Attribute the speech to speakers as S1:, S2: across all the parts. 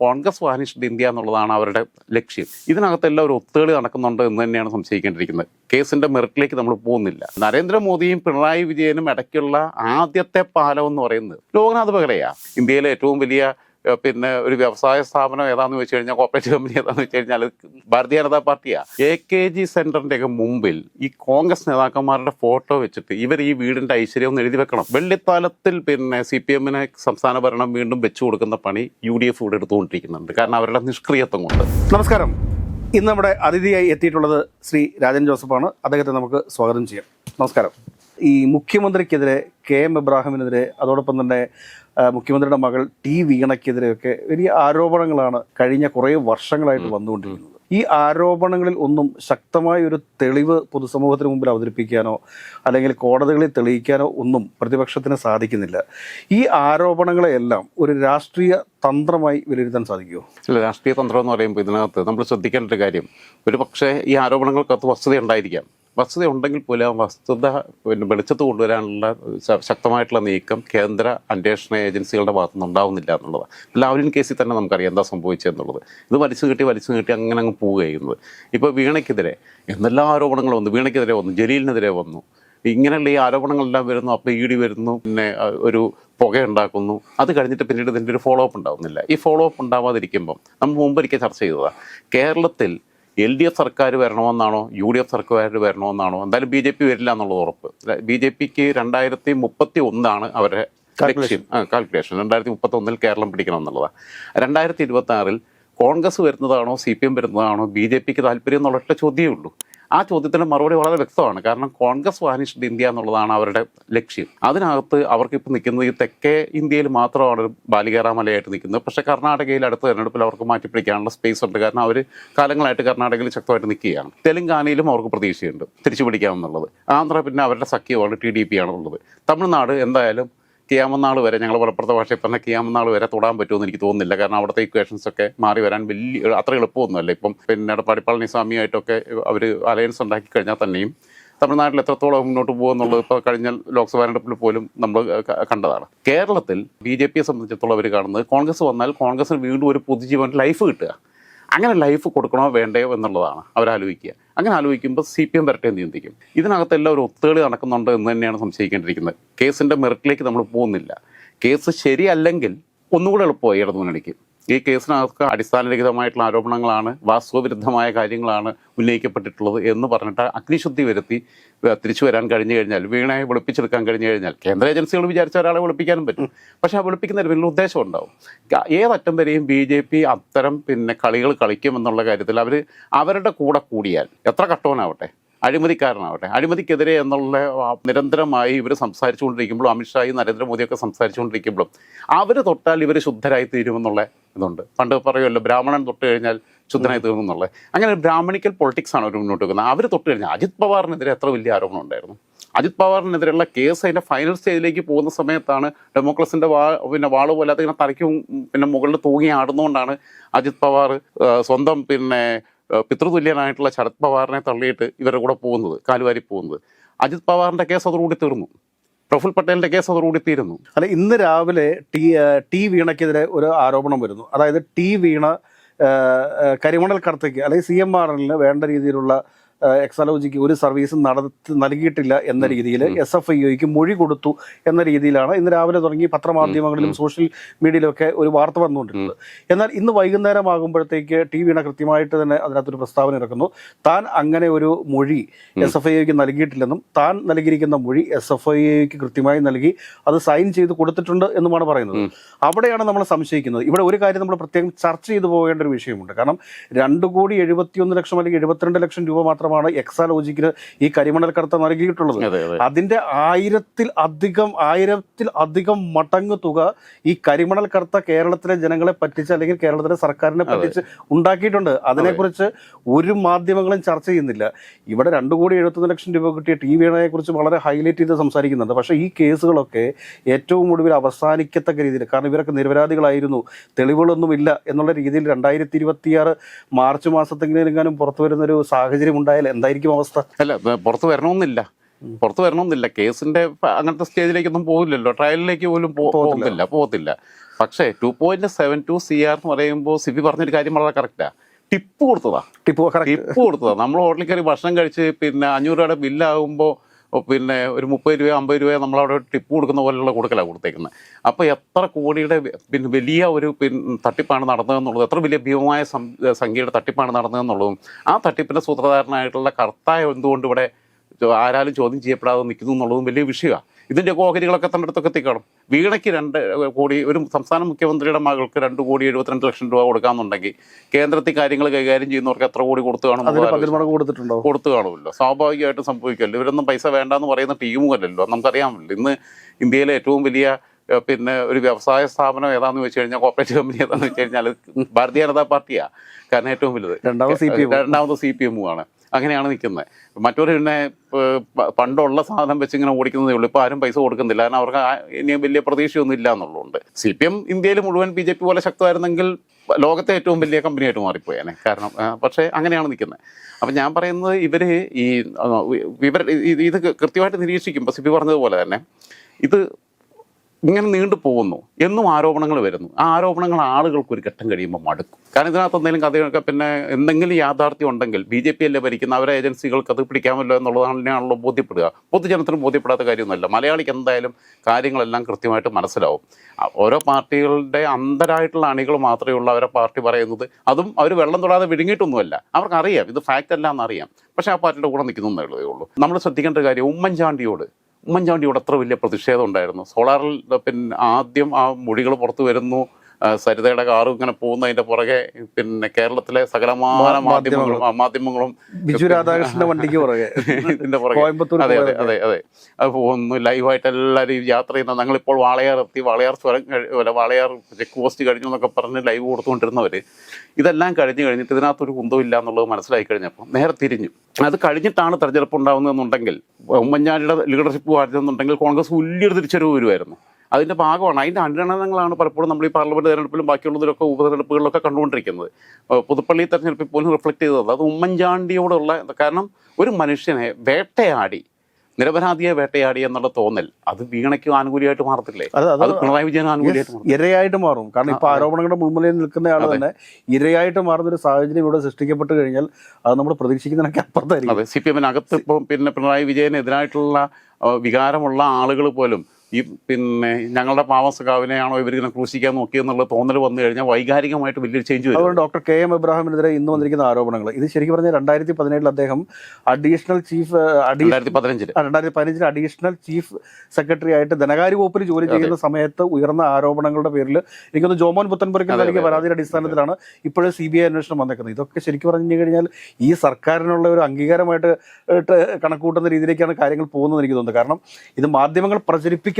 S1: Congress vanished India എന്നുള്ളതാണ് അവരുടെ ലക്ഷ്യം. ഇതിനകത്തെല്ലാം ഒരു ഒത്തുകളി നടക്കുന്നുണ്ട് എന്ന് തന്നെയാണ് സംശയിക്കേണ്ടിയിരിക്കുന്നത്. കേസിന്റെ മെറിറ്റിലേക്ക് നമ്മൾ പോകുന്നില്ല. നരേന്ദ്രമോദിയും പിണറായി വിജയനും ഇടയ്ക്കുള്ള ആദ്യത്തെ പാലം എന്ന് പറയുന്നത് ലോകനാഥ് ബെഹ്റയാ ഇന്ത്യയിലെ ഏറ്റവും വലിയ പിന്നെ ഒരു വ്യവസായ സ്ഥാപനം ഏതാന്ന് വെച്ച് കഴിഞ്ഞാൽ കോപ്പറേറ്റീവ് കമ്പനി ഏതാന്ന് വെച്ച് കഴിഞ്ഞാൽ ഭാരതീയ ജനതാ പാർട്ടിയാണ് എ കെ ജി സെന്ററിന്റെ ഒക്കെ മുമ്പിൽ ഈ കോൺഗ്രസ് നേതാക്കന്മാരുടെ ഫോട്ടോ വെച്ചിട്ട് ഇവർ ഈ വീടിന്റെ ഐശ്വര്യം ഒന്ന് എഴുതി വെക്കണം. വെള്ളിത്താലത്തിൽ പിന്നെ സി പി എമ്മിനെ സംസ്ഥാന ഭരണം വീണ്ടും വെച്ചു കൊടുക്കുന്ന പണി യു ഡി എഫ് ഇവിടെ എടുത്തുകൊണ്ടിരിക്കുന്നുണ്ട്. കാരണം അവരുടെ നിഷ്ക്രിയത്വം കൊണ്ട്.
S2: നമസ്കാരം. ഇന്ന് നമ്മുടെ അതിഥിയായി എത്തിയിട്ടുള്ളത് ശ്രീ രാജൻ ജോസഫാണ്. അദ്ദേഹത്തെ നമുക്ക് സ്വാഗതം ചെയ്യാം. നമസ്കാരം. ഈ മുഖ്യമന്ത്രിക്കെതിരെ കെ എം ഇബ്രാഹിമിനെതിരെ അതോടൊപ്പം തന്നെ മുഖ്യമന്ത്രിയുടെ മകൾ ടി വീണയ്ക്കെതിരെയൊക്കെ വലിയ ആരോപണങ്ങളാണ് കഴിഞ്ഞ കുറേ വർഷങ്ങളായിട്ട് വന്നുകൊണ്ടിരിക്കുന്നത്. ഈ ആരോപണങ്ങളിൽ ഒന്നും ശക്തമായ ഒരു തെളിവ് പൊതുസമൂഹത്തിന് മുമ്പിൽ അവതരിപ്പിക്കാനോ അല്ലെങ്കിൽ കോടതികളിൽ തെളിയിക്കാനോ ഒന്നും പ്രതിപക്ഷത്തിന് സാധിക്കുന്നില്ല. ഈ ആരോപണങ്ങളെയെല്ലാം ഒരു രാഷ്ട്രീയ തന്ത്രമായി വിലയിരുത്താൻ സാധിക്കുമോ?
S1: അല്ല രാഷ്ട്രീയ തന്ത്രം എന്ന് പറയുമ്പോൾ ഇതിനകത്ത് നമ്മൾ ശ്രദ്ധിക്കേണ്ട ഒരു കാര്യം. ഒരു പക്ഷേ ഈ ആരോപണങ്ങൾക്കകത്ത് വസ്തുത ഉണ്ടായിരിക്കാം. വസ്തുത ഉണ്ടെങ്കിൽ പോലും ആ വസ്തുത പിന്നെ വെളിച്ചത്ത് കൊണ്ടുവരാനുള്ള ശക്തമായിട്ടുള്ള നീക്കം കേന്ദ്ര അന്വേഷണ ഏജൻസികളുടെ ഭാഗത്തുനിന്ന് ഉണ്ടാവുന്നില്ല എന്നുള്ളതാണ് ലാവ്ലിൻ കേസിൽ തന്നെ നമുക്കറിയാം എന്താ സംഭവിച്ചതെന്നുള്ളത് ഇത് വലിച്ചു കെട്ടി വലിച്ചു കെട്ടി അങ്ങനെ അങ്ങ് പോവുക ചെയ്യുന്നത് ഇപ്പോൾ വീണയ്ക്കെതിരെ എന്തെല്ലാം ആരോപണങ്ങൾ വന്നു. വീണയ്ക്കെതിരെ വന്നു ജലീലിനെതിരെ വന്നു. ഇങ്ങനെയുള്ള ഈ ആരോപണങ്ങളെല്ലാം വരുന്നു. അപ്പോൾ ഇ ഡി വരുന്നു. പിന്നെ ഒരു പുക ഉണ്ടാക്കുന്നു അത് കഴിഞ്ഞിട്ട് പിന്നീട് ഇതിന്റെ ഒരു ഫോളോ അപ്പ് ഉണ്ടാവുന്നില്ല. ഈ ഫോളോ അപ്പ് ഉണ്ടാവാതിരിക്കുമ്പം നമ്മൾ മുമ്പൊരിക്കൽ ചർച്ച ചെയ്തതാണ് കേരളത്തിൽ എൽ ഡി എഫ് സർക്കാർ വരണമെന്നാണോ യു ഡി എഫ് സർക്കാർ വരണമെന്നാണോ? എന്തായാലും ബി ജെ പി വരില്ല എന്നുള്ളത് ഉറപ്പ്. ബി ജെ പിക്ക് രണ്ടായിരത്തി മുപ്പത്തി ഒന്നാണ് അവരുടെ ലക്ഷ്യം. കാൽക്കുലേഷൻ രണ്ടായിരത്തി മുപ്പത്തി ഒന്നിൽ കേരളം പിടിക്കണം എന്നുള്ളതാണ് രണ്ടായിരത്തി ഇരുപത്തി ആറിൽ കോൺഗ്രസ് വരുന്നതാണോ സി പി എം വരുന്നതാണോ ബി ജെ പിക്ക് താല്പര്യം എന്നുള്ള ഒറ്റ ചോദ്യമേ ഉള്ളൂ. ആ ചോദ്യത്തിന് മറുപടി വളരെ വ്യക്തമാണ്. കാരണം കോൺഗ്രസ് വാനിഷ്ഡ് ഇന്ത്യ എന്നുള്ളതാണ് അവരുടെ ലക്ഷ്യം. അതിനകത്ത് അവർക്ക് ഇപ്പോൾ നിൽക്കുന്നത് ഈ തെക്കേ ഇന്ത്യയിൽ മാത്രമാണ് ഒരു ബാലികേറാമലയായിട്ട് നിൽക്കുന്നത്. പക്ഷേ കർണാടകയിൽ അടുത്ത തെരഞ്ഞെടുപ്പിൽ അവർക്ക് മാറ്റിപ്പിടിക്കാനുള്ള സ്പേസ് ഉണ്ട്. കാരണം അവർ കാലങ്ങളായിട്ട് കർണാടകയിൽ ശക്തമായിട്ട് നിൽക്കുകയാണ്. തെലങ്കാനയിലും അവർക്ക് പ്രതീക്ഷയുണ്ട്. തിരിച്ചു പിടിക്കാമെന്നുള്ളത് ആന്ധ്ര പിന്നെ അവരുടെ സഖ്യമാണ് ടി ഡി പി ആണുള്ളത് തമിഴ്നാട് എന്തായാലും കിയാമനാൾ വരെ ഞങ്ങൾ മലപ്പുറത്തെ ഭാഷയിൽ പറഞ്ഞ കിയാമനാൾ വരെ തൊടാൻ പറ്റുമെന്ന് എനിക്ക് തോന്നുന്നില്ല. കാരണം അവിടുത്തെ ഇക്വേഷൻസ് ഒക്കെ മാറി വരാൻ വലിയ അത്ര എളുപ്പമൊന്നുമല്ല. ഇപ്പം പിന്നെ എടപ്പാടി പളനിസ്വാമിയായിട്ടൊക്കെ അവർ അലയൻസ് ഉണ്ടാക്കി കഴിഞ്ഞാൽ തന്നെയും തമിഴ്നാട്ടിൽ എത്രത്തോളം മുന്നോട്ട് പോകുമെന്നുള്ളത് ഇപ്പോൾ കഴിഞ്ഞ ലോക്സഭാ തെരഞ്ഞെടുപ്പിൽ പോലും നമ്മൾ കണ്ടതാണ്. കേരളത്തിൽ ബി ജെ പിയെ സംബന്ധിച്ചിടത്തോളം അവർ കാണുന്നത് കോൺഗ്രസ് വന്നാൽ കോൺഗ്രസിന് വീണ്ടും ഒരു പൊതുജീവൻ ലൈഫ് കിട്ടുക. അങ്ങനെ ലൈഫ് കൊടുക്കണോ വേണ്ടയോ എന്നുള്ളതാണ് അവരാലോചിക്കുക. അങ്ങനെ ആലോചിക്കുമ്പോൾ സി പി എം വരട്ടെ എന്ന് ചിന്തിക്കും. ഇതിനകത്തെല്ലാം ഒരു ഒത്തുകളി നടക്കുന്നുണ്ട് എന്ന് തന്നെയാണ് സംശയിക്കേണ്ടിയിരിക്കുന്നത്. കേസിന്റെ മെറിറ്റിലേക്ക് നമ്മൾ പോകുന്നില്ല. കേസ് ശരിയല്ലെങ്കിൽ ഒന്നുകൂടെ എളുപ്പമായി ഇടതു മുന്നണിക്ക് ഈ കേസിനകത്ത് അടിസ്ഥാനരഹിതമായിട്ടുള്ള ആരോപണങ്ങളാണ് വാസ്തവവിരുദ്ധമായ കാര്യങ്ങളാണ് ഉന്നയിക്കപ്പെട്ടിട്ടുള്ളത് എന്ന് പറഞ്ഞിട്ട് അഗ്നിശുദ്ധി വരുത്തി തിരിച്ചു വരാൻ കഴിഞ്ഞു കഴിഞ്ഞാൽ വീണയെ വെളുപ്പിച്ചെടുക്കാൻ കഴിഞ്ഞു കഴിഞ്ഞാൽ കേന്ദ്ര ഏജൻസികൾ വിചാരിച്ച ഒരാളെ വെളുപ്പിക്കാനും പറ്റും. പക്ഷേ ആ വെളുപ്പിക്കുന്നതിന് പിന്നിൽ ഉദ്ദേശം ഉണ്ടാവും. ഏതറ്റം വരെയും ബി ജെ പി അത്തരം പിന്നെ കളികൾ കളിക്കുമെന്നുള്ള കാര്യത്തിൽ അവർ അവരുടെ കൂടെ കൂടിയാൽ എത്ര കട്ടവനാവട്ടെ? അഴിമതിക്കാരനാവട്ടെ. അഴിമതിക്കെതിരെ എന്നുള്ള നിരന്തരമായി ഇവർ സംസാരിച്ചുകൊണ്ടിരിക്കുമ്പോഴും അമിത്ഷായും നരേന്ദ്രമോദിയൊക്കെ സംസാരിച്ചുകൊണ്ടിരിക്കുമ്പോഴും അവർ തൊട്ടാൽ ഇവർ ശുദ്ധരായി തീരുമെന്നുള്ള ഇതുണ്ട്. പണ്ട് പറയുമല്ലോ ബ്രാഹ്മണൻ തൊട്ട് കഴിഞ്ഞാൽ ശുദ്ധനായി തീർന്നു എന്നുള്ളത് അങ്ങനെ ബ്രാഹ്മണിക്കൽ പൊളിറ്റിക്സാണ് അവർ മുന്നോട്ട് വെക്കുന്നത്. അവർ തൊട്ട് കഴിഞ്ഞാൽ അജിത് പവാറിനെതിരെ എത്ര വലിയ ആരോപണം ഉണ്ടായിരുന്നു? അജിത് പവാറിനെതിരെയുള്ള കേസ് അതിന്റെ ഫൈനൽ സ്റ്റേജിലേക്ക് പോകുന്ന സമയത്താണ് ഡെമോക്രസിന്റെ വാ പിന്നെ വാൾ പോലാത്ത ഇങ്ങനെ തലയ്ക്കും പിന്നെ മുകളിൽ തൂങ്ങി ആടുന്നുകൊണ്ടാണ് അജിത് പവാർ സ്വന്തം പിന്നെ പിതൃതുല്യനായിട്ടുള്ള ശരത് പവാറിനെ തള്ളിയിട്ട് ഇവരുടെ കൂടെ പോകുന്നത് കാലുവാരി പോകുന്നത്. അജിത് പവാറിന്റെ കേസ് അതോടുകൂടി തീർന്നു. പ്രഫുൽ പട്ടേലിന്റെ കേസ് അതോടുകൂടി തീരുന്നു.
S2: അല്ല ഇന്ന് രാവിലെ ടി ടി വീണയ്ക്കെതിരെ ഒരു ആരോപണം വരുന്നു. അതായത് ടി വീണ കരിമണൽ കടത്തേക്ക് അല്ലെങ്കിൽ സി എം എല്ലിന് വേണ്ട രീതിയിലുള്ള എക്സാലോജിക്ക് ഒരു സർവീസും നടത്തി നൽകിയിട്ടില്ല എന്ന രീതിയിൽ എസ് എഫ് ഐ ഒക്ക് മൊഴി കൊടുത്തു എന്ന രീതിയിലാണ് ഇന്ന് രാവിലെ തുടങ്ങി പത്രമാധ്യമങ്ങളിലും സോഷ്യൽ മീഡിയയിലൊക്കെ ഒരു വാർത്ത വന്നുകൊണ്ടിരുന്നത് എന്നാൽ ഇന്ന് വൈകുന്നേരം ആകുമ്പോഴത്തേക്ക് ടി വീണ കൃത്യമായിട്ട് തന്നെ അതിനകത്തൊരു പ്രസ്താവന ഇറക്കുന്നു. താൻ അങ്ങനെ ഒരു മൊഴി എസ് എഫ് ഐക്ക് നൽകിയിട്ടില്ലെന്നും താൻ നൽകിയിരിക്കുന്ന മൊഴി എസ് എഫ് ഐക്ക് കൃത്യമായി നൽകി അത് സൈൻ ചെയ്ത് കൊടുത്തിട്ടുണ്ട് എന്നുമാണ് പറയുന്നത്. അവിടെയാണ് നമ്മൾ സംശയിക്കുന്നത്. ഇവിടെ ഒരു കാര്യം നമ്മൾ പ്രത്യേകം ചർച്ച ചെയ്തു പോകേണ്ട ഒരു വിഷയമുണ്ട്. കാരണം രണ്ട് കോടി എഴുപത്തിയൊന്ന് ലക്ഷം അല്ലെങ്കിൽ എഴുപത്തിരണ്ട് ലക്ഷം രൂപ മാത്രമാണ് എക്സാലോജിക്കിന് ഈ കരിമണൽ കടത്ത നൽകിയിട്ടുള്ളത്.
S1: അതെ അതെ.
S2: അതിന്റെ ആയിരത്തിൽ അധികം ആയിരത്തിൽ അധികം മടങ്ങ് തുക ഈ കരിമണൽ കടത്ത കേരളത്തിലെ ജനങ്ങളെ പറ്റിച്ച് അല്ലെങ്കിൽ കേരളത്തിലെ സർക്കാരിനെ പറ്റിച്ച് ഉണ്ടാക്കിയിട്ടുണ്ട്. അതിനെക്കുറിച്ച് ഒരു മാധ്യമങ്ങളും ചർച്ച ചെയ്യുന്നില്ല. ഇവിടെ രണ്ടു കോടി എഴുപത്തൊന്ന് ലക്ഷം രൂപ കിട്ടിയ ടി വിയെ കുറിച്ച് വളരെ ഹൈലൈറ്റ് ചെയ്ത് സംസാരിക്കുന്നുണ്ട് പക്ഷേ ഈ കേസുകളൊക്കെ ഏറ്റവും ഒടുവിൽ അവസാനിക്കത്തക്ക രീതിയിൽ കാരണം ഇവരൊക്കെ നിരപരാധികളായിരുന്നു തെളിവുകളൊന്നുമില്ല എന്നുള്ള രീതിയിൽ രണ്ടായിരത്തി ഇരുപത്തിയാറ് മാർച്ച് മാസത്തെങ്കിലും പുറത്തു വരുന്നൊരു സാഹചര്യം ഉണ്ടായാൽ എന്തായിരിക്കും അവസ്ഥ?
S1: അല്ല പുറത്ത് വരണമെന്നില്ല. പുറത്ത് വരണമെന്നില്ല. കേസിന്റെ അങ്ങനത്തെ സ്റ്റേജിലേക്കൊന്നും പോകില്ലല്ലോ ട്രയലിലേക്ക് പോലും പോകത്തില്ല. പോകുന്നില്ല പോകത്തില്ല. പക്ഷേ two point seven two C R എന്ന് പറയുമ്പോൾ സിബി പറഞ്ഞൊരു കാര്യം വളരെ കറക്റ്റാ. ടിപ്പ് കൊടുത്തതാ.
S2: ടിപ്പ്
S1: ടിപ്പ് കൊടുത്തതാ. നമ്മൾ ഹോട്ടലിൽ കയറി ഭക്ഷണം കഴിച്ച് പിന്നെ അഞ്ഞൂറ് രൂപയുടെ ബില്ലാകുമ്പോൾ പിന്നെ ഒരു മുപ്പത് രൂപ അമ്പത് രൂപ നമ്മളവിടെ ടിപ്പ് കൊടുക്കുന്ന പോലെയുള്ള കൊടുക്കലാണ് കൊടുത്തേക്കുന്നത് അപ്പോൾ എത്ര കോടിയുടെ പിന്നെ വലിയ ഒരു പിന്നെ തട്ടിപ്പാണ് നടന്നതെന്നുള്ളത് എത്ര വലിയ ഭീമമായ സംഖ്യയുടെ തട്ടിപ്പാണ് നടന്നതെന്നുള്ളതും ആ തട്ടിപ്പിന്റെ സൂത്രധാരനായിട്ടുള്ള കർത്തായ എന്തുകൊണ്ട് ഇവിടെ ആരാലും ചോദ്യം ചെയ്യപ്പെടാതെ നിൽക്കുന്നു എന്നുള്ളതും വലിയ വിഷയമാണ് ഇതിന്റെ ഓഹരികളൊക്കെ തന്റെ അടുത്തൊക്കെ എത്തിക്കണം. വീണയ്ക്ക് രണ്ട് കോടി ഒരു സംസ്ഥാന മുഖ്യമന്ത്രിയുടെ മകൾക്ക് രണ്ട് കോടി എഴുപത്തിരണ്ട് ലക്ഷം രൂപ കൊടുക്കാമെന്നുണ്ടെങ്കിൽ കേന്ദ്രത്തിൽ കാര്യങ്ങൾ കൈകാര്യം ചെയ്യുന്നവർക്ക് എത്ര കോടി കൊടുത്തു കാണും
S2: കൊടുത്തിട്ടുണ്ടോ?
S1: കൊടുത്തു കാണുമല്ലോ. സ്വാഭാവികമായിട്ട് സംഭവിക്കുമല്ലോ. ഇവരൊന്നും പൈസ വേണ്ടെന്ന് പറയുന്ന ടീമുമല്ലല്ലോ. നമുക്കറിയാമല്ലോ. ഇന്ന് ഇന്ത്യയിലെ ഏറ്റവും വലിയ പിന്നെ ഒരു വ്യവസായ സ്ഥാപനം ഏതാണെന്ന് വെച്ച് കഴിഞ്ഞാൽ കോപ്പറേറ്റീവ് കമ്പനി ഏതാന്ന് വെച്ച് കഴിഞ്ഞാൽ ഭാരതീയ ജനതാ പാർട്ടിയാണ് കാരണം ഏറ്റവും വലുത്.
S2: രണ്ടാമത് സി പി എം
S1: രണ്ടാമത് സി പി എമ്മുമാണ് അങ്ങനെയാണ് നിൽക്കുന്നത്. മറ്റൊരു പിന്നെ പണ്ടുള്ള സാധനം വെച്ച് ഇങ്ങനെ ഓടിക്കുന്നതേ ഉള്ളൂ. ഇപ്പോൾ ആരും പൈസ കൊടുക്കുന്നില്ല. കാരണം അവർക്ക് ഇനി വലിയ പ്രതീക്ഷയൊന്നും ഇല്ല എന്നുള്ളതുകൊണ്ട്. സി പി എം ഇന്ത്യയിൽ മുഴുവൻ ബി ജെ പി പോലെ ശക്തമായിരുന്നെങ്കിൽ ലോകത്തെ ഏറ്റവും വലിയ കമ്പനിയായിട്ട് മാറിപ്പോയേനെ. കാരണം പക്ഷേ അങ്ങനെയാണ് നിൽക്കുന്നത്. അപ്പം ഞാൻ പറയുന്നത് ഇവർ ഈ വിവര ഇത് ഇത് നിരീക്ഷിക്കും. ഇപ്പോൾ സിബി പറഞ്ഞതുപോലെ തന്നെ. ഇത് ഇങ്ങനെ നീണ്ടു പോകുന്നു. എന്നും ആരോപണങ്ങൾ വരുന്നു. ആ ആരോപണങ്ങൾ ആളുകൾക്ക് ഒരു ഘട്ടം കഴിയുമ്പോൾ മടുക്കും. കാരണം ഇതിനകത്ത് എന്തെങ്കിലും കഥയൊക്കെ പിന്നെ എന്തെങ്കിലും യാഥാർത്ഥ്യം ഉണ്ടെങ്കിൽ ബി ജെ പി അല്ലേ ഭരിക്കുന്ന അവരെ ഏജൻസികൾക്ക് അത് പിടിക്കാമല്ലോ എന്നുള്ളതാണല്ലോ ബോധ്യപ്പെടുക. പൊതുജനത്തിന് ബോധ്യപ്പെടാത്ത കാര്യമൊന്നുമല്ല. മലയാളിക്ക് എന്തായാലും കാര്യങ്ങളെല്ലാം കൃത്യമായിട്ട് മനസ്സിലാവും. ഓരോ പാർട്ടികളുടെ അന്തരായിട്ടുള്ള അണികൾ മാത്രമേ ഉള്ളൂ അവരെ പാർട്ടി പറയുന്നത്. അതും അവർ വെള്ളം തൊടാതെ വിഴുങ്ങിയിട്ടൊന്നുമല്ല. അവർക്കറിയാം. ഇത് ഫാക്റ്റ് അല്ല എന്നറിയാം പക്ഷേ ആ പാർട്ടിയുടെ കൂടെ നിൽക്കുന്നു എന്നുള്ളതേ ഉള്ളൂ. നമ്മൾ ശ്രദ്ധിക്കേണ്ട കാര്യം ഉമ്മൻചാണ്ടിയോട് ഉമ്മൻചാണ്ടിയോട് അത്ര വലിയ പ്രതിഷേധം ഉണ്ടായിരുന്നു. സോളാറിൽ പിന്നെ ആദ്യം ആ മൊഴികൾ പുറത്തു വരുന്നു. സരിതയുടെ കാറും ഇങ്ങനെ പോകുന്നതിന്റെ പുറകെ പിന്നെ കേരളത്തിലെ സകലമാന മാധ്യമങ്ങളും. മാധ്യമങ്ങളും
S2: ബിജു രാധാകൃഷ്ണന്റെ വണ്ടിക്ക് പുറകെ.
S1: ഇതിന്റെ പുറകെ. അതെ അതെ അതെ അതെ. അത് പോകുന്നു ലൈവായിട്ട് എല്ലാവരും യാത്ര ചെയ്യുന്ന ഞങ്ങളിപ്പോൾ വാളയാർ എത്തി. വാളയാർ സ്വരം അല്ല, വാളയാർ ചെക്ക് പോസ്റ്റ് കഴിഞ്ഞു എന്നൊക്കെ പറഞ്ഞ് ലൈവ് കൊടുത്തുകൊണ്ടിരുന്നവര് ഇതെല്ലാം കഴിഞ്ഞ് കഴിഞ്ഞിട്ട് ഇതിനകത്തൊരു കുന്തവും ഇല്ല എന്നുള്ളത് മനസ്സിലായി കഴിഞ്ഞപ്പോൾ നേരെ തിരിഞ്ഞു. അത് കഴിഞ്ഞിട്ടാണ് തെരഞ്ഞെടുപ്പ് ഉണ്ടാകുന്നതെന്നുണ്ടെങ്കിൽ ഉമ്മൻചാണ്ടിയുടെ ലീഡർഷിപ്പ് മാറ്റുന്നുണ്ടെങ്കിൽ കോൺഗ്രസ് വലിയൊരു തിരിച്ചറിവ് വരുമായിരുന്നു. അതിന്റെ ഭാഗമാണ്. അതിന്റെ അനുരണനങ്ങളാണ് പലപ്പോഴും നമ്മൾ ഈ പാർലമെന്റ് തെരഞ്ഞെടുപ്പിലും ബാക്കിയുള്ളതിലൊക്കെ ഉപതെരഞ്ഞെടുപ്പുകളിലൊക്കെ കണ്ടുകൊണ്ടിരിക്കുന്നത്. പുതുപ്പള്ളി തെരഞ്ഞെടുപ്പിൽ പോലും റിഫ്ലക്ട് ചെയ്തത് അത് ഉമ്മൻചാണ്ടിയോടുള്ള കാരണം ഒരു മനുഷ്യനെ വേട്ടയാടി നിരപരാധിയെ വേട്ടയാടി എന്നുള്ള തോന്നൽ അത് വീണയ്ക്ക് ആനുകൂല്യമായിട്ട് മാറത്തില്ലേ?
S2: അത്
S1: പിണറായി വിജയൻ ആനുകൂല്യമായിട്ട്
S2: ഇരയായിട്ട് മാറും. കാരണം ഇപ്പൊ ആരോപണങ്ങളുടെ മുമ്പിൽ നിൽക്കുന്ന ആൾ തന്നെ ഇരയായിട്ട് മാറുന്ന ഒരു സാഹചര്യം ഇവിടെ സൃഷ്ടിക്കപ്പെട്ട് കഴിഞ്ഞാൽ അത് നമ്മൾ പ്രതീക്ഷിക്കുന്നതിനൊക്കെ അപ്പുറത്തായിരിക്കും.
S1: അതെ സി പി എമ്മിനകത്ത് ഇപ്പം പിന്നെ പിണറായി വിജയനെതിരായിട്ടുള്ള വികാരമുള്ള ആളുകൾ പോലും ഈ പിന്നെ ഞങ്ങളുടെ പാവസകാവിനെയാണോ ഇവരിങ്ങനെ ക്രൂശിക്കാൻ നോക്കിയെന്നുള്ള തോന്നൽ വന്നു കഴിഞ്ഞാൽ വൈകാരികമായിട്ട് വലിയൊരു ചേഞ്ച് വരും.
S2: അതുകൊണ്ട് ഡോക്ടർ കെ എം എബ്രാഹിമിനെതിരെ ഇന്ന് വന്നിരിക്കുന്ന ആരോപണങ്ങൾ. ഇത് ശരിക്കും പറഞ്ഞാൽ രണ്ടായിരത്തി പതിനേഴിൽ അദ്ദേഹം അഡീഷണൽ ചീഫ്
S1: രണ്ടായിരത്തി പതിനഞ്ചിൽ
S2: രണ്ടായിരത്തി പതിനഞ്ചിൽ അഡീഷണൽ ചീഫ് സെക്രട്ടറി ആയിട്ട് ധനകാര്യ വകുപ്പിൽ ജോലി ചെയ്യുന്ന സമയത്ത് ഉയർന്ന ആരോപണങ്ങളുടെ പേരിൽ എനിക്കൊന്ന് ജോമോൻ പുത്തൻപുരയ്ക്ക് നൽകിയ പരാതിയുടെ അടിസ്ഥാനത്തിലാണ് ഇപ്പോഴും സി ബി ഐ അന്വേഷണം വന്നേക്കുന്നത്. ഇതൊക്കെ ശരിക്കും പറഞ്ഞു കഴിഞ്ഞാൽ ഈ സർക്കാരിനുള്ള ഒരു അംഗീകാരമായിട്ട് കണക്കൂട്ടുന്ന രീതിയിലേക്കാണ് കാര്യങ്ങൾ പോകുന്നത് എനിക്ക് തോന്നുന്നത് കാരണം ഇത് മാധ്യമങ്ങൾ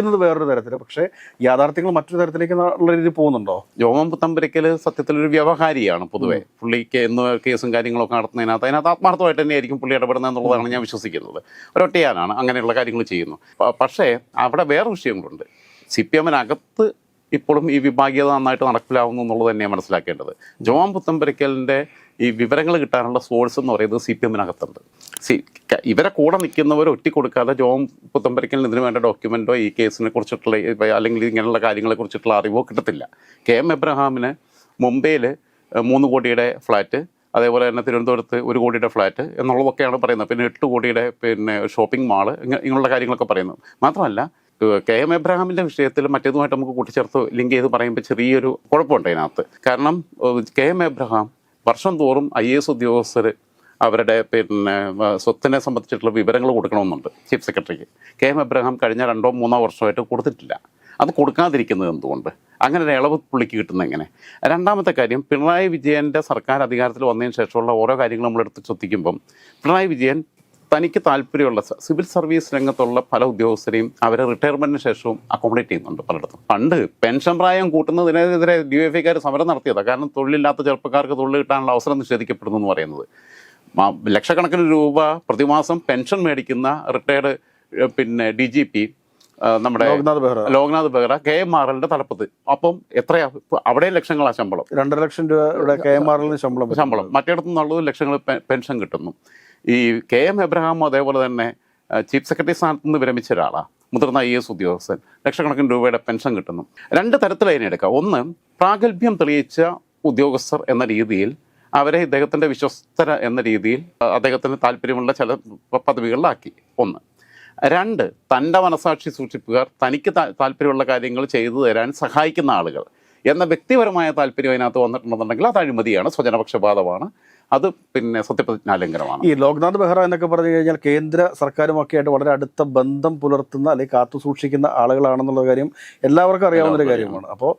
S2: പ്രചരിപ്പിക്കുന്നത് വേറൊരു തരത്തിൽ പക്ഷേ യാഥാർത്ഥ്യങ്ങൾ മറ്റൊരു തരത്തിലേക്ക് ഉള്ള രീതിയിൽ പോകുന്നുണ്ടോ?
S1: ജോമൻ പുത്തമ്പരിക്കൽ സത്യത്തിൽ ഒരു വ്യവഹാരിയാണ് പൊതുവേ. പുള്ളിക്ക് എന്ന് കേസും കാര്യങ്ങളൊക്കെ നടത്തുന്നതിനകത്ത് അതിനകത്ത് ആത്മാർത്ഥമായിട്ട് തന്നെയായിരിക്കും പുള്ളി ഇടപെടുന്നത് എന്നുള്ളതാണ് ഞാൻ വിശ്വസിക്കുന്നത്. ഒരൊറ്റയാനാണ് അങ്ങനെയുള്ള കാര്യങ്ങൾ ചെയ്യുന്നു. പക്ഷേ അവിടെ വേറെ വിഷയങ്ങളുണ്ട്. സി പി എമ്മിനകത്ത് ഇപ്പോഴും ഈ വിഭാഗീയത നന്നായിട്ട് നടപ്പിലാവുന്നു എന്നുള്ളത് തന്നെയാണ് മനസ്സിലാക്കേണ്ടത്. ജോമൻ പുത്തമ്പരിക്കലിന്റെ ഈ വിവരങ്ങൾ കിട്ടാനുള്ള സോഴ്സ് എന്ന് പറയുന്നത് സി പി എമ്മിനകത്തുണ്ട് സി ഇവരെ കൂടെ നിൽക്കുന്നവർ കൊടുക്കാതെ ജോൺ പുത്തമ്പരിക്കലിന് ഇതിന് വേണ്ട ഡോക്യുമെന്റോ ഈ കേസിനെ കുറിച്ചിട്ടുള്ള അല്ലെങ്കിൽ ഇങ്ങനെയുള്ള കാര്യങ്ങളെ കുറിച്ചിട്ടുള്ള അറിവോ കിട്ടത്തില്ല. കെ എം എബ്രഹാമിന് മുംബൈയിൽ മൂന്ന് കോടിയുടെ ഫ്ലാറ്റ് അതേപോലെ തന്നെ തിരുവനന്തപുരത്ത് ഒരു കോടിയുടെ ഫ്ലാറ്റ് എന്നുള്ളതൊക്കെയാണ് പറയുന്നത്. പിന്നെ എട്ട് കോടിയുടെ പിന്നെ ഷോപ്പിംഗ് മാൾ ഇങ്ങ- ഇങ്ങനെയുള്ള കാര്യങ്ങളൊക്കെ പറയുന്നത്. മാത്രമല്ല കെ എം എബ്രഹാമിന്റെ വിഷയത്തിൽ മറ്റേതുമായിട്ട് നമുക്ക് കൂട്ടിച്ചേർത്ത് ലിങ്ക് ചെയ്ത് പറയുമ്പോൾ ചെറിയൊരു കുഴപ്പമുണ്ട് അതിനകത്ത്. കാരണം കെ എം എബ്രഹാം വർഷം തോറും ഐ എ എസ് ഉദ്യോഗസ്ഥർ അവരുടെ പിന്നെ സ്വത്തിനെ സംബന്ധിച്ചിട്ടുള്ള വിവരങ്ങൾ കൊടുക്കണമെന്നുണ്ട് ചീഫ് സെക്രട്ടറിക്ക്. കെ എം എബ്രഹാം കഴിഞ്ഞ രണ്ടോ മൂന്നോ വർഷമായിട്ട് കൊടുത്തിട്ടില്ല. അത് കൊടുക്കാതിരിക്കുന്നത് എന്തുകൊണ്ട്? അങ്ങനെ ഒരു ഇളവ് പുള്ളിക്ക് കിട്ടുന്ന എങ്ങനെ? രണ്ടാമത്തെ കാര്യം പിണറായി വിജയന്റെ സർക്കാർ അധികാരത്തിൽ വന്നതിന് ശേഷമുള്ള ഓരോ കാര്യങ്ങൾ നമ്മളെടുത്ത് ശ്രദ്ധിക്കുമ്പം പിണറായി വിജയൻ തനിക്ക് താല്പര്യമുള്ള സിവിൽ സർവീസ് രംഗത്തുള്ള പല ഉദ്യോഗസ്ഥരെയും അവരെ റിട്ടയർമെന്റിന് ശേഷവും അക്കോമഡേറ്റ് ചെയ്യുന്നുണ്ട് പലയിടത്തും. പണ്ട് പെൻഷൻ പ്രായം കൂട്ടുന്നതിനെതിരെ ഡി എഫ് ഐക്കാർ സമരം നടത്തിയതാണ് കാരണം തൊഴിലില്ലാത്ത ചെറുപ്പക്കാർക്ക് തൊഴിൽ കിട്ടാനുള്ള അവസരം നിഷേധിക്കപ്പെടുന്നു എന്ന് പറയുന്നത്. ലക്ഷക്കണക്കിന് രൂപ പ്രതിമാസം പെൻഷൻ മേടിക്കുന്ന റിട്ടയർഡ് പിന്നെ ഡി ജി പി നമ്മുടെ
S2: Loknath Behera.
S1: Loknath Behera K M R എല്ലിന്റെ തലപ്പത്ത്. അപ്പം എത്രയാ? അവിടെ ലക്ഷങ്ങളാ ശമ്പളം.
S2: രണ്ടര ലക്ഷം രൂപ കെ എം ആർ എല്ലിന് ശമ്പളം.
S1: ശമ്പളം. മറ്റിടത്തു നിന്നുള്ളത് ലക്ഷങ്ങൾ പെൻഷൻ കിട്ടുന്നു. ഈ കെ എം എബ്രഹാം അതേപോലെ തന്നെ ചീഫ് സെക്രട്ടറി സ്ഥാനത്ത് നിന്ന് വിരമിച്ച ഒരാളാണ് മുതിർന്ന ഐ എസ് ഉദ്യോഗസ്ഥൻ. ലക്ഷക്കണക്കിന് രൂപയുടെ പെൻഷൻ കിട്ടുന്നു. രണ്ട് തരത്തിലതിനെ എടുക്കുക. ഒന്ന് പ്രാഗൽഭ്യം തെളിയിച്ച ഉദ്യോഗസ്ഥർ എന്ന രീതിയിൽ അവരെ ഇദ്ദേഹത്തിന്റെ വിശ്വസ്തര എന്ന രീതിയിൽ അദ്ദേഹത്തിന് താല്പര്യമുള്ള ചില പദവികളിലാക്കി. ഒന്ന് രണ്ട് തന്റെ മനസാക്ഷി സൂക്ഷിപ്പുകാർ തനിക്ക് താല്പര്യമുള്ള കാര്യങ്ങൾ ചെയ്തു തരാൻ സഹായിക്കുന്ന ആളുകൾ. എന്ന വ്യക്തിപരമായ താല്പര്യം അതിനകത്ത് വന്നിട്ടുണ്ടെന്നുണ്ടെങ്കിൽ അത് അഴിമതിയാണ് സ്വജനപക്ഷപാതമാണ്. അത് പിന്നെ സത്യപ്രതിജ്ഞാലംഘനമാണ്
S2: ഈ ലോക്നാഥ് ബെഹ്റ എന്നൊക്കെ പറഞ്ഞു കഴിഞ്ഞാൽ കേന്ദ്ര സർക്കാരുമൊക്കെ ആയിട്ട് വളരെ അടുത്ത ബന്ധം പുലർത്തുന്ന അല്ലെങ്കിൽ കാത്തു സൂക്ഷിക്കുന്ന ആളുകളാണെന്നുള്ള കാര്യം എല്ലാവർക്കും അറിയാവുന്ന ഒരു കാര്യമാണ്. അപ്പോൾ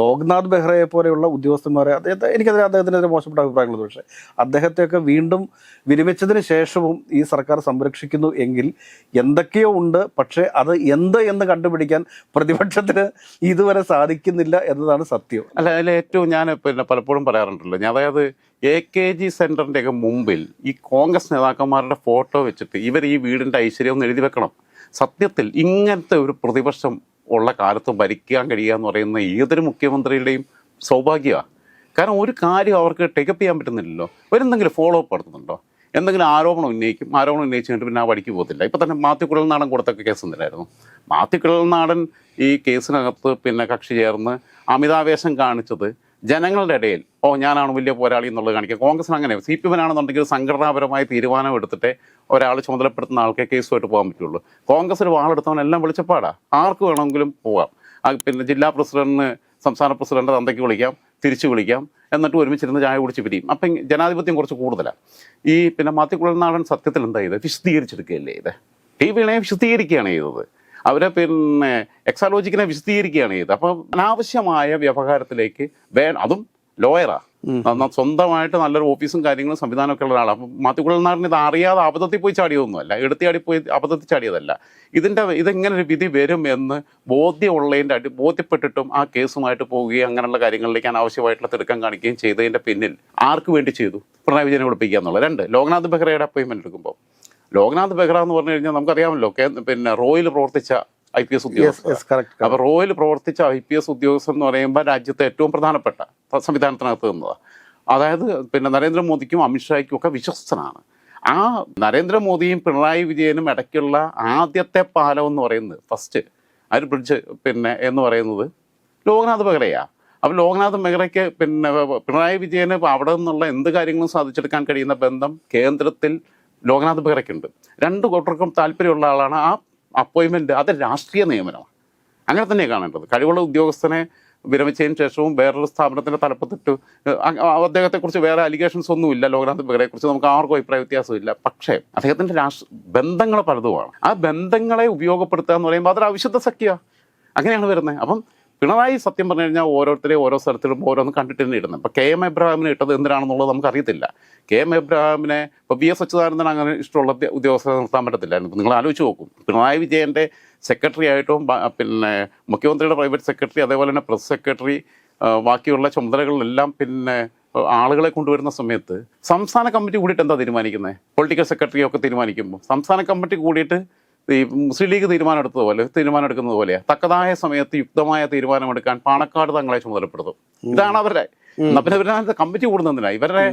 S2: ലോക്നാഥ് ബെഹ്റയെ പോലെയുള്ള ഉദ്യോഗസ്ഥന്മാരെ അദ്ദേഹത്തെ എനിക്കതിന് അദ്ദേഹത്തിനെതിരെ മോശപ്പെട്ട അഭിപ്രായങ്ങളുണ്ട് പക്ഷേ അദ്ദേഹത്തെയൊക്കെ വീണ്ടും വിരമിച്ചതിന് ശേഷവും ഈ സർക്കാർ സംരക്ഷിക്കുന്നു എങ്കിൽ എന്തൊക്കെയോ ഉണ്ട്. പക്ഷേ അത് എന്ത് എന്ന് കണ്ടുപിടിക്കാൻ പ്രതിപക്ഷത്തിന് ഇതുവരെ സാധിക്കുന്നില്ല എന്നതാണ് സത്യം.
S1: അല്ല അതിൽ ഏറ്റവും ഞാൻ പിന്നെ പലപ്പോഴും പറയാറുണ്ടല്ലോ ഞാൻ അതായത് എ കെ ജി സെന്ററിന്റെയൊക്കെ മുമ്പിൽ ഈ കോൺഗ്രസ് നേതാക്കന്മാരുടെ ഫോട്ടോ വെച്ചിട്ട് ഇവർ ഈ വീടിന്റെ ഐശ്വര്യം ഒന്ന് എഴുതി വെക്കണം. സത്യത്തിൽ ഇങ്ങനത്തെ ഒരു പ്രതിപക്ഷം ഉള്ള കാലത്ത് ഭരിക്കാൻ കഴിയുക എന്ന് പറയുന്ന ഏതൊരു മുഖ്യമന്ത്രിയുടെയും സൗഭാഗ്യമാണ് കാരണം ഒരു കാര്യം അവർക്ക് ടേക്കപ്പ് ചെയ്യാൻ പറ്റുന്നില്ലല്ലോ. അവരെന്തെങ്കിലും ഫോളോ അപ്പ് നടത്തുന്നുണ്ടോ? എന്തെങ്കിലും ആരോപണം ഉന്നയിക്കും. ആരോപണം ഉന്നയിച്ച് കഴിഞ്ഞിട്ട് പിന്നെ ആ വഴിക്ക് പോകത്തില്ല. ഇപ്പം തന്നെ മാത്യു കുഴൽനാടൻ കൊടുത്തൊക്കെ കേസ് എന്തിനായിരുന്നു മാത്യു കുഴൽനാടൻ ഈ കേസിനകത്ത് പിന്നെ കക്ഷി ചേർന്ന് അമിതാവേശം കാണിച്ചത് ജനങ്ങളുടെ ഇടയിൽ ഓ ഞാനാണ് വലിയ പോരാളി എന്നുള്ളത് കാണിക്കുക. കോൺഗ്രസിന് അങ്ങനെ. സി പി എമ്മിനാണെന്നുണ്ടെങ്കിൽ സംഘടനാപരമായ തീരുമാനം എടുത്തിട്ട് ഒരാൾ ചുമതലപ്പെടുത്തുന്ന ആൾക്കെ കേസുമായിട്ട് പോകാൻ പറ്റുള്ളൂ. കോൺഗ്രസ് ഒരു വാളെടുത്തവൻ എല്ലാം വിളിച്ചപ്പാടാ. ആർക്ക് വേണമെങ്കിലും പോകാം. പിന്നെ ജില്ലാ പ്രസിഡന്റിന് സംസ്ഥാന പ്രസിഡന്റ് തന്തയ്ക്ക് വിളിക്കാം തിരിച്ചു വിളിക്കാം എന്നിട്ട് ഒരുമിച്ചിരുന്ന് ചായ കുടിച്ച് പിരിയും. അപ്പം ജനാധിപത്യം കുറച്ച് കൂടുതലാണ് ഈ പിന്നെ മാത്തിക്കുളനാടൻ സത്യത്തിൽ എന്താ ചെയ്തത്? വിശദീകരിച്ചെടുക്കുകയല്ലേ ഇത് ടി വിനെ വിശദീകരിക്കുകയാണ് ചെയ്തത്. അവരെ പിന്നെ എക്സാലോജിക്കിനെ വിശദീകരിക്കുകയാണ് ചെയ്തത്. അപ്പം അനാവശ്യമായ വ്യവഹാരത്തിലേക്ക് വേ അതും ലോയറാ. നന്ന- സ്വന്തമായിട്ട് നല്ലൊരു ഓഫീസും കാര്യങ്ങളും സംവിധാനമൊക്കെ ഉള്ള ഒരാളാണ് അപ്പം മാത്തിക്കുളനാടിന് ഇത് അറിയാതെ അബദ്ധത്തിൽ പോയി ചാടിയതൊന്നുമല്ല. എടുത്തിയാടി പോയി അബദ്ധത്തിൽ ചാടിയതല്ല. ഇതിന്റെ ഇതെങ്ങനെ ഒരു വിധി വരും എന്ന് ബോധ്യമുള്ളതിന്റെ അടി ബോധ്യപ്പെട്ടിട്ടും ആ കേസുമായിട്ട് പോവുകയും അങ്ങനെയുള്ള കാര്യങ്ങളിലേക്ക് അനാവശ്യമായിട്ടുള്ള തിടുക്കം കാണിക്കുകയും ചെയ്തതിന്റെ പിന്നിൽ ആർക്ക് വേണ്ടി ചെയ്തു? പിണറായി വിജയനെ വിളിപ്പിക്കുക എന്നുള്ളത്. രണ്ട് ലോക്നാഥ് ബെഹ്റയുടെ അപ്പോയിൻമെന്റ് എടുക്കുമ്പോൾ ലോക്നാഥ് ബെഹ്റ എന്ന് പറഞ്ഞു കഴിഞ്ഞാൽ നമുക്കറിയാമല്ലോ പിന്നെ റോയിൽ പ്രവർത്തിച്ച ഐ പി എസ് ഉദ്യോഗസ്ഥർ
S2: അപ്പൊ
S1: അപ്പോൾ റോയിൽ പ്രവർത്തിച്ച ഐ പി എസ് ഉദ്യോഗസ്ഥൻ എന്ന് പറയുമ്പോൾ രാജ്യത്തെ ഏറ്റവും പ്രധാനപ്പെട്ട സംവിധാനത്തിനകത്ത് നിന്നതാണ് അതായത് പിന്നെ നരേന്ദ്രമോദിക്കും അമിത്ഷായ്ക്കും ഒക്കെ വിശ്വസ്തനാണ്. ആ നരേന്ദ്രമോദിയും പിണറായി വിജയനും ഇടയ്ക്കുള്ള ആദ്യത്തെ പാലം എന്ന് പറയുന്നത് ഫസ്റ്റ് ആ ഒരു ബ്രിഡ്ജ് പിന്നെ എന്ന് പറയുന്നത് ലോക്നാഥ് ബെഹ്റയാണ് അപ്പോൾ ലോക്നാഥ് ബെഹ്റയ്ക്ക് പിന്നെ പിണറായി വിജയന് അവിടെ നിന്നുള്ള എന്ത് കാര്യങ്ങളും സാധിച്ചെടുക്കാൻ കഴിയുന്ന ബന്ധം കേന്ദ്രത്തിൽ ലോക്നാഥ് ബെഹ്റയ്ക്കുണ്ട്. രണ്ട് കൂട്ടർക്കും താല്പര്യമുള്ള ആളാണ് ആ അപ്പോയിൻമെന്റ് അത് രാഷ്ട്രീയ നിയമനമാണ്. അങ്ങനെ തന്നെ കാണേണ്ടത്. കഴിവുള്ള ഉദ്യോഗസ്ഥനെ വിരമിച്ചതിന് ശേഷവും വേറൊരു സ്ഥാപനത്തിന്റെ തലപ്പത്തിട്ട് അദ്ദേഹത്തെക്കുറിച്ച് വേറെ അലിഗേഷൻസ് ഒന്നുമില്ല ലോകനാഥ് ബെഹ്റയെക്കുറിച്ച്. നമുക്ക് ആർക്കും അഭിപ്രായ വ്യത്യാസമില്ല പക്ഷേ അദ്ദേഹത്തിന്റെ രാഷ്ട്ര ബന്ധങ്ങൾ പലതുമാണ്. ആ ബന്ധങ്ങളെ ഉപയോഗപ്പെടുത്തുക എന്ന് പറയുമ്പോൾ അതൊരു അവിശുദ്ധ സഖ്യ അങ്ങനെയാണ് വരുന്നത്. അപ്പം പിണറായി സത്യം പറഞ്ഞു കഴിഞ്ഞാൽ ഓരോരുത്തരെയും ഓരോ സ്ഥലത്തിലും ഓരോന്ന് കണ്ടിട്ട് തന്നെ ഇടുന്നത് ഇപ്പം കെ എം എബ്രഹാമിനെ ഇട്ടത് എന്തിനാണെന്നുള്ളത് നമുക്കറിയത്തില്ല. കെ എം എബ്രഹാമിനെ ഇപ്പോൾ വി എസ് അച്യുതാനന്ദൻ അങ്ങനെ ഇഷ്ടമുള്ള ഉദ്യോഗസ്ഥരെ നിർത്താൻ പറ്റത്തില്ലായിരുന്നു നിങ്ങൾ ആലോചിച്ച് നോക്കും. പിണറായി വിജയന്റെ സെക്രട്ടറി ആയിട്ടും പിന്നെ മുഖ്യമന്ത്രിയുടെ പ്രൈവറ്റ് സെക്രട്ടറി അതേപോലെ തന്നെ പ്രസ് സെക്രട്ടറി ബാക്കിയുള്ള ചുമതലകളിലെല്ലാം പിന്നെ ആളുകളെ കൊണ്ടുവരുന്ന സമയത്ത് സംസ്ഥാന കമ്മിറ്റി കൂടിയിട്ട് എന്താ തീരുമാനിക്കുന്നത് പൊളിറ്റിക്കൽ സെക്രട്ടറി ഒക്കെ തീരുമാനിക്കുമ്പോൾ സംസ്ഥാന കമ്മിറ്റി കൂടിയിട്ട് ഈ മുസ്ലിം ലീഗ് തീരുമാനം എടുത്തതുപോലെ തീരുമാനം എടുക്കുന്നത് പോലെ തക്കതായ സമയത്ത് യുക്തമായ തീരുമാനമെടുക്കാൻ പാണക്കാട് തങ്ങളെ ചുമതലപ്പെടുത്തും. ഇതാണ് അവരുടെ. പിന്നെ ഇവരുടെ കമ്മിറ്റി കൂടുന്നതിനാ. ഇവരുടെ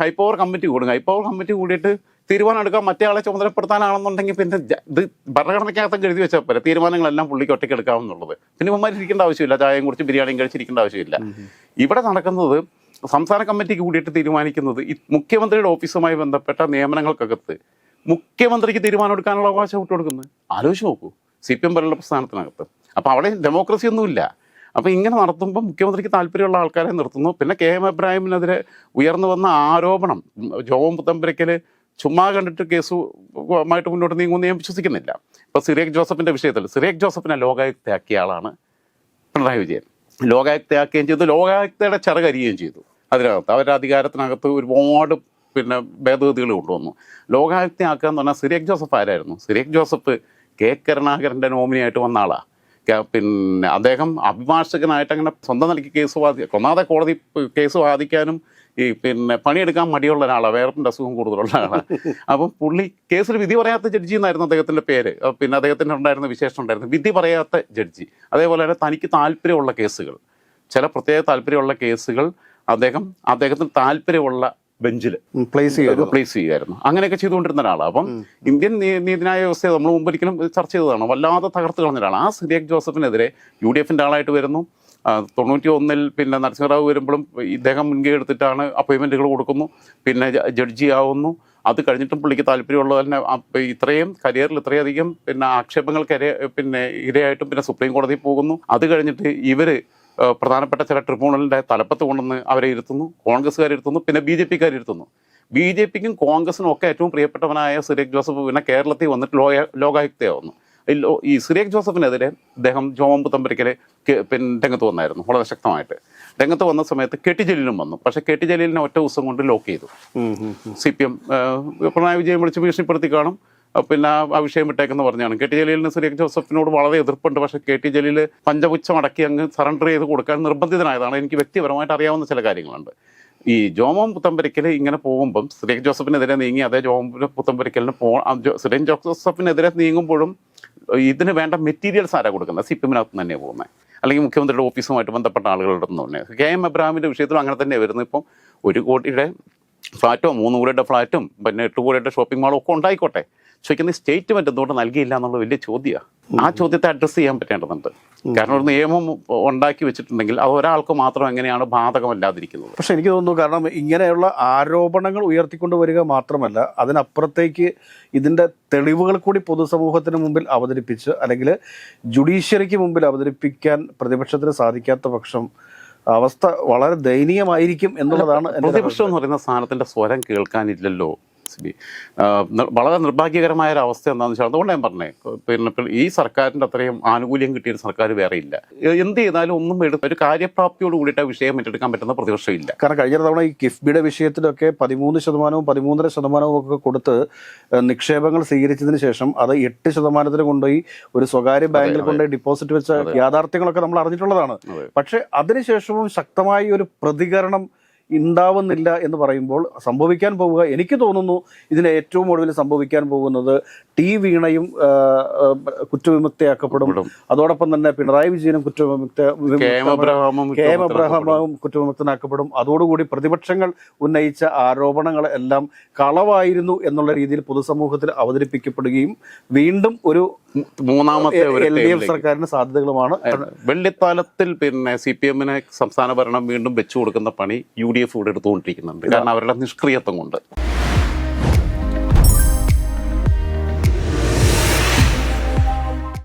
S1: ഹൈപ്പവർ കമ്മിറ്റി കൂടും. ഹൈപ്പവർ കമ്മിറ്റി കൂടിയിട്ട് തീരുമാനം എടുക്കാൻ മറ്റേ ആളെ ചുമതലപ്പെടുത്താനാണെന്നുണ്ടെങ്കിൽ പിന്നെ ഇത് ഭരണഘടനയ്ക്കകത്ത് എഴുതി വെച്ചാൽ പോലെ തീരുമാനങ്ങളെല്ലാം പുള്ളിക്ക് ഒറ്റയ്ക്ക് എടുക്കാമെന്നുള്ളത് പിന്നെ ഇവന്മാർ ഇരിക്കേണ്ട ആവശ്യമില്ല. ചായയും കുറിച്ച് ബിരിയാണിയും കഴിച്ചിരിക്കേണ്ട ആവശ്യമില്ല. ഇവിടെ നടക്കുന്നത് സംസ്ഥാന കമ്മിറ്റിക്ക് കൂടിയിട്ട് തീരുമാനിക്കുന്നത് ഈ മുഖ്യമന്ത്രിയുടെ ഓഫീസുമായി ബന്ധപ്പെട്ട നിയമനങ്ങൾക്കകത്ത് മുഖ്യമന്ത്രിക്ക് തീരുമാനം എടുക്കാനുള്ള അവകാശം വിട്ടുകൊടുക്കുന്നത് ആലോചിച്ച് നോക്കൂ. സി പി എം പോലുള്ള പ്രസ്ഥാനത്തിനകത്ത്. അപ്പോൾ അവിടെ ഡെമോക്രസി ഒന്നുമില്ല അപ്പോൾ ഇങ്ങനെ നടത്തുമ്പോൾ മുഖ്യമന്ത്രിക്ക് താല്പര്യമുള്ള ആൾക്കാരെ നിർത്തുന്നു. പിന്നെ കെ എം എബ്രാഹിമിനെതിരെ ഉയർന്നു വന്ന ആരോപണം ജോൺ പുത്തമ്പരയ്ക്കൽ ചുമ്മാ കണ്ടിട്ട് കേസുമായിട്ട് മുന്നോട്ട് നീങ്ങുമെന്ന് ഞാൻ വിശ്വസിക്കുന്നില്ല. ഇപ്പോൾ സിറിയക് ജോസഫിന്റെ വിഷയത്തിൽ സിറിയക് ജോസഫിനെ ലോകായുക്തയാക്കിയ ആളാണ് പിണറായി വിജയൻ. ലോകായുക്തയാക്കുകയും ചെയ്തു. ലോകായുക്തയുടെ ചിറകരിയുകയും ചെയ്തു. അതിനകത്ത് അവരുടെ അധികാരത്തിനകത്ത് ഒരുപാട് പിന്നെ ഭേദഗതികൾ കൊണ്ടുവന്നു. ലോകായുക്തയാക്കുക എന്ന് പറഞ്ഞാൽ സിറിയക് ജോസഫ് ആരായിരുന്നു? സിറിയക് ജോസഫ് കെ കരുണാകരന്റെ നോമിനിയായിട്ട് വന്ന ആളാണ് പിന്നെ അദ്ദേഹം അഭിഭാഷകനായിട്ട് അങ്ങനെ സ്വന്തം നിലയ്ക്ക് കേസ് വാദി ഒന്നാമതെ കോടതി കേസ് വാദിക്കാനും ഈ പിന്നെ പണിയെടുക്കാൻ മടിയുള്ള ഒരാളാണ് വേറെപ്പിന്റെ അസുഖം കൂടുതലുള്ള ആളാണ് അപ്പം പുള്ളി കേസിൽ വിധി പറയാത്ത ജഡ്ജി എന്നായിരുന്നു അദ്ദേഹത്തിന്റെ പേര്. പിന്നെ അദ്ദേഹത്തിന്റെ ഉണ്ടായിരുന്ന വിശേഷം ഉണ്ടായിരുന്നു. വിധി പറയാത്ത ജഡ്ജി. അതേപോലെ തന്നെ തനിക്ക് താല്പര്യമുള്ള കേസുകൾ. ചില പ്രത്യേക താല്പര്യമുള്ള കേസുകൾ അദ്ദേഹം അദ്ദേഹത്തിന് താല്പര്യമുള്ള
S2: പ്ലേസ്
S1: ബെഞ്ചിൽ
S2: ചെയ്യുക
S1: പ്ലേസ് ചെയ്യുമായിരുന്നു അങ്ങനെയൊക്കെ ചെയ്തുകൊണ്ടിരുന്ന ഒരാളാണ് അപ്പം ഇന്ത്യൻ നീതിന്യായ വ്യവസ്ഥയെ നമ്മൾ മുമ്പൊരിക്കലും ചർച്ച ചെയ്തതാണ്. വല്ലാതെ തകർത്ത് കളഞ്ഞ ആ സിറിയക് ജോസഫിനെതിരെ യു ഡി എഫിന്റെ ആളായിട്ട് വരുന്നു. തൊണ്ണൂറ്റി ഒന്നിൽ പിന്നെ നരസിംഹറാവു വരുമ്പോഴും ഇദ്ദേഹം മുൻകൈ എടുത്തിട്ടാണ് അപ്പോയിൻമെന്റുകൾ കൊടുക്കുന്നു. പിന്നെ ജഡ്ജി ആവുന്നു. അത് കഴിഞ്ഞിട്ടും പുള്ളിക്ക് താല്പര്യമുള്ളത് തന്നെ ഇത്രയും കരിയറിൽ ഇത്രയധികം പിന്നെ ആക്ഷേപങ്ങൾക്ക് പിന്നെ ഇരയായിട്ടും പിന്നെ സുപ്രീം കോടതി പോകുന്നു. അത് കഴിഞ്ഞിട്ട് ഇവർ ആ, പ്രധാനപ്പെട്ട ചില ട്രിബ്യൂണലിന്റെ തലപ്പത്ത് കൊണ്ടുവന്ന് അവരെ ഇരുത്തുന്നു കോൺഗ്രസ്സുകാർ ഇരുത്തുന്നു പിന്നെ ബി ജെ പിക്കാർ ഇരുത്തുന്നു. ബി ജെ പിക്കും കോൺഗ്രസിനും ഒക്കെ ഏറ്റവും പ്രിയപ്പെട്ടവനായ സിറിയക് ജോസഫ് പിന്നെ കേരളത്തിൽ വന്നിട്ട് ലോക ലോകായുക്തയാവുന്നു. ഈ സുരേഖ് സിറിയക് ജോസഫിനെതിരെ അദ്ദേഹം ജോമമ്പ് തമ്പരിക്കൽ കെ- പിന്നെ രംഗത്ത് വന്നായിരുന്നു വളരെ ശക്തമായിട്ട്. രംഗത്ത് വന്ന സമയത്ത് കെട്ടി ജലീലും വന്നു പക്ഷെ കെട്ടി ജലീലിനെ ഒറ്റ ദിവസം കൊണ്ട് ലോക്ക് ചെയ്തു. C P M Pinarayi Vijayan വിളിച്ച് ഭീഷണിപ്പെടുത്തി കാണും പിന്നെ വിഷയം വിട്ടേക്കെന്ന് പറഞ്ഞാണ് കെ ടി ജലീലിന് സുരേഖ് ജോസഫിനോട് വളരെ എതിർപ്പുണ്ട്. പക്ഷേ കെ ടി ജലീൽ പഞ്ചപുച്ഛം അടക്കി അങ്ങ് സറണ്ടർ ചെയ്ത് കൊടുക്കാൻ നിർബന്ധിതനായതാണ്. എനിക്ക് വ്യക്തിപരമായിട്ട് അറിയാവുന്ന ചില കാര്യങ്ങളുണ്ട്. ഈ ജോമോൻ പുത്തമ്പരിക്കൽ ഇങ്ങനെ പോകുമ്പം സുരേഖ് ജോസഫിനെതിരെ നീങ്ങി അതേ ജോമോൻ പുത്തമ്പരിക്കലിന് പോ സുരേഖ് ജോസഫിനെതിരെ നീങ്ങുമ്പോഴും ഇതിന് വേണ്ട മെറ്റീരിയൽസ് ആരാ കൊടുക്കുന്നത്? സി പി എമ്മിനകത്ത് തന്നെ പോകുന്നത്. അല്ലെങ്കിൽ മുഖ്യമന്ത്രിയുടെ ഓഫീസുമായിട്ട് ബന്ധപ്പെട്ട ആളുകളുടെ തന്നെ കെ എം എബ്രാഹിമിന്റെ വിഷയത്തിലും അങ്ങനെ തന്നെ വരുന്നത്. ഇപ്പം ഒരു കോടിയുടെ ഫ്ലാറ്റോ മൂന്ന് കൂടിയുടെ ഫ്ലാറ്റും പിന്നെ എട്ട് കൂടിയുടെ ഷോപ്പിംഗ് മാളും ഒക്കെ ഉണ്ടായിക്കോട്ടെ. ചോദിക്കുന്ന സ്റ്റേറ്റ്മെന്റ് എന്തുകൊണ്ട് നൽകിയില്ല എന്നുള്ള വലിയ ചോദ്യമാണ് ആ ചോദ്യത്തെ അഡ്രസ്സ് ചെയ്യാൻ പറ്റേണ്ടതുണ്ട്. കാരണം ഒരു നിയമം ഉണ്ടാക്കി വെച്ചിട്ടുണ്ടെങ്കിൽ അത് ഒരാൾക്ക് മാത്രം എങ്ങനെയാണ് ബാധകമല്ലാതിരിക്കുന്നത്?
S2: പക്ഷെ എനിക്ക് തോന്നുന്നു കാരണം ഇങ്ങനെയുള്ള ആരോപണങ്ങൾ ഉയർത്തിക്കൊണ്ട് വരിക മാത്രമല്ല അതിനപ്പുറത്തേക്ക് ഇതിന്റെ തെളിവുകൾ കൂടി പൊതുസമൂഹത്തിന് മുമ്പിൽ അവതരിപ്പിച്ച് അല്ലെങ്കിൽ ജുഡീഷ്യറിക്ക് മുമ്പിൽ അവതരിപ്പിക്കാൻ പ്രതിപക്ഷത്തിന് സാധിക്കാത്ത പക്ഷം അവസ്ഥ വളരെ ദയനീയമായിരിക്കും എന്നുള്ളതാണ്
S1: പ്രതിപക്ഷം എന്ന് പറയുന്ന സാധനത്തിന്റെ സ്വരം കേൾക്കാനില്ലല്ലോ. ആ, വളരെ നിർഭാഗ്യകരമായ ഒരു അവസ്ഥ എന്താണെന്ന് വെച്ചാൽ അതുകൊണ്ട് ഞാൻ പറഞ്ഞേ. പിന്നെ ഈ സർക്കാരിന്റെ അത്രയും ആനുകൂല്യം കിട്ടിയ ഒരു സർക്കാർ വേറെ ഇല്ല. എന്ത് ചെയ്താലും ഒന്നും എടുത്ത് ഒരു കാര്യപ്രാപ്തിയോട് കൂടിയിട്ട് ആ വിഷയം ഏറ്റെടുക്കാൻ പറ്റുന്ന പ്രതിപക്ഷം ഇല്ല.
S2: കാരണം കഴിഞ്ഞ തവണ ഈ കിഫ്ബിയുടെ വിഷയത്തിലൊക്കെ പതിമൂന്ന് ശതമാനവും പതിമൂന്നര ശതമാനവും ഒക്കെ കൊടുത്ത് നിക്ഷേപങ്ങൾ സ്വീകരിച്ചതിന് ശേഷം അത് എട്ട് ശതമാനത്തിന് കൊണ്ടുപോയി ഒരു സ്വകാര്യ ബാങ്കിൽ. കൊണ്ടുപോയി ഡിപ്പോസിറ്റ് വെച്ച യാഥാർത്ഥ്യങ്ങളൊക്കെ നമ്മൾ അറിഞ്ഞിട്ടുള്ളതാണ്. പക്ഷെ അതിനുശേഷവും ശക്തമായ ഒരു പ്രതികരണം ഉണ്ടാവുന്നില്ല എന്ന് പറയുമ്പോൾ സംഭവിക്കാൻ പോവുക എനിക്ക് തോന്നുന്നു ഇതിന് ഏറ്റവും ഒടുവിൽ സംഭവിക്കാൻ പോകുന്നത് ടി വീണയും കുറ്റവിമുക്തയാക്കപ്പെടും. അതോടൊപ്പം തന്നെ പിണറായി വിജയനും കുറ്റവിമുക്ത
S1: കെ എം
S2: കുറ്റവിമുക്തനാക്കപ്പെടും. അതോടുകൂടി പ്രതിപക്ഷങ്ങൾ ഉന്നയിച്ച ആരോപണങ്ങളെല്ലാം കളവായിരുന്നു എന്നുള്ള രീതിയിൽ പൊതുസമൂഹത്തിൽ അവതരിപ്പിക്കപ്പെടുകയും വീണ്ടും ഒരു
S1: മൂന്നാമത്തെ
S2: എൽ ഡി എഫ്. സർക്കാരിന് സാധ്യതകളുമാണ്.
S1: വെള്ളിത്താലത്തിൽ പിന്നെ സി പി എമ്മിനെ സംസ്ഥാന ഭരണം വീണ്ടും വെച്ചു കൊടുക്കുന്ന പണി യു ഡി എഫ് ഇവിടെ എടുത്തുകൊണ്ടിരിക്കുന്നുണ്ട്. കാരണം അവരുടെ നിഷ്ക്രിയത്വം കൊണ്ട്.